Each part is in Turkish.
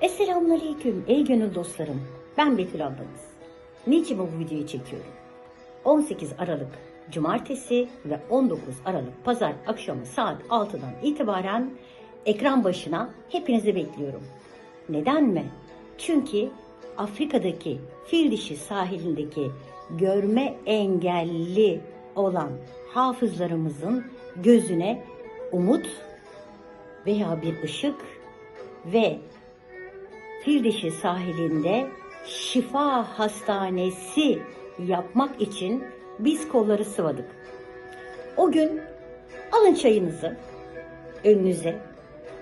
Esselamun Aleyküm ey gönül dostlarım. Ben Betül ablanız. Niçin bu videoyu çekiyorum? 18 Aralık Cumartesi ve 19 Aralık Pazar akşamı saat 6'dan itibaren ekran başına hepinizi bekliyorum. Neden mi? Çünkü Afrika'daki fil dişi sahilindeki görme engelli olan hafızlarımızın gözüne umut veya bir ışık ve Firdişi sahilinde şifa hastanesi yapmak için biz kolları sıvadık. O gün alın çayınızı önünüze,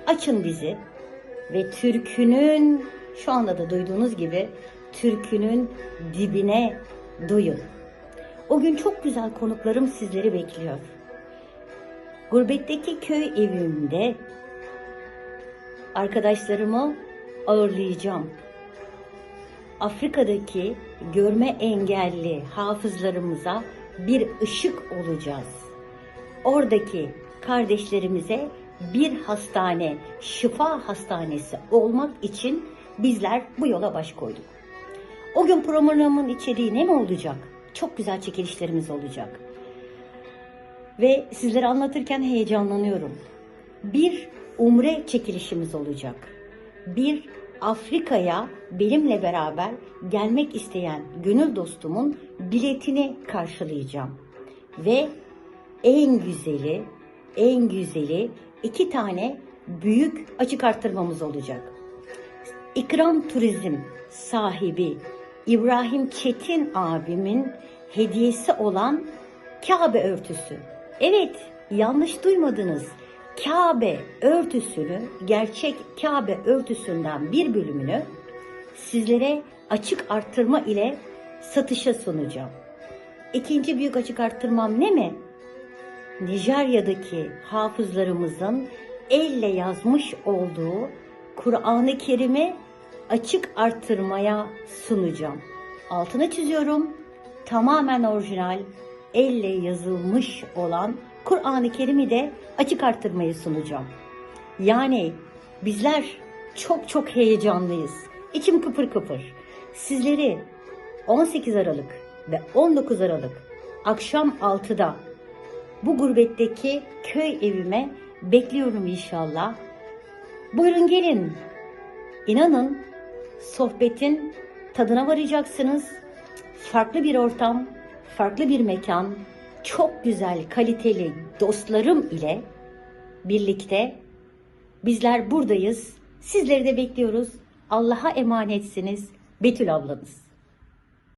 açın bizi ve türkünün şu anda da duyduğunuz gibi türkünün dibine duyun. O gün çok güzel konuklarım sizleri bekliyor. Gurbetteki köy evimde arkadaşlarımı ağırlayacağım. Afrika'daki görme engelli hafızlarımıza bir ışık olacağız. Oradaki kardeşlerimize bir hastane, şifa hastanesi olmak için bizler bu yola baş koyduk. O gün programın içeriği ne mi olacak? Çok güzel çekilişlerimiz olacak. Ve sizlere anlatırken heyecanlanıyorum. Bir umre çekilişimiz olacak. Bir Afrika'ya benimle beraber gelmek isteyen gönül dostumun biletini karşılayacağım. Ve en güzeli, en güzeli iki tane büyük açık arttırmamız olacak. İkram Turizm sahibi İbrahim Çetin abimin hediyesi olan Kabe örtüsü. Evet, yanlış duymadınız. Kabe örtüsünü, gerçek Kabe örtüsünden bir bölümünü sizlere açık arttırma ile satışa sunacağım. İkinci büyük açık arttırmam ne mi? Nijerya'daki hafızlarımızın elle yazmış olduğu Kur'an-ı Kerim'i açık arttırmaya sunacağım. Altına çiziyorum. Tamamen orijinal, elle yazılmış olan Kur'an-ı Kerim'i de açık arttırmayı sunacağım. Yani bizler çok çok heyecanlıyız. İçim kıpır kıpır. Sizleri 18 Aralık ve 19 Aralık akşam 6'da bu gurbetteki köy evime bekliyorum inşallah. Buyurun gelin. İnanın sohbetin tadına varacaksınız. Farklı bir ortam, farklı bir mekan, çok güzel, kaliteli dostlarım ile birlikte bizler buradayız. Sizleri de bekliyoruz. Allah'a emanetsiniz. Betül ablanız.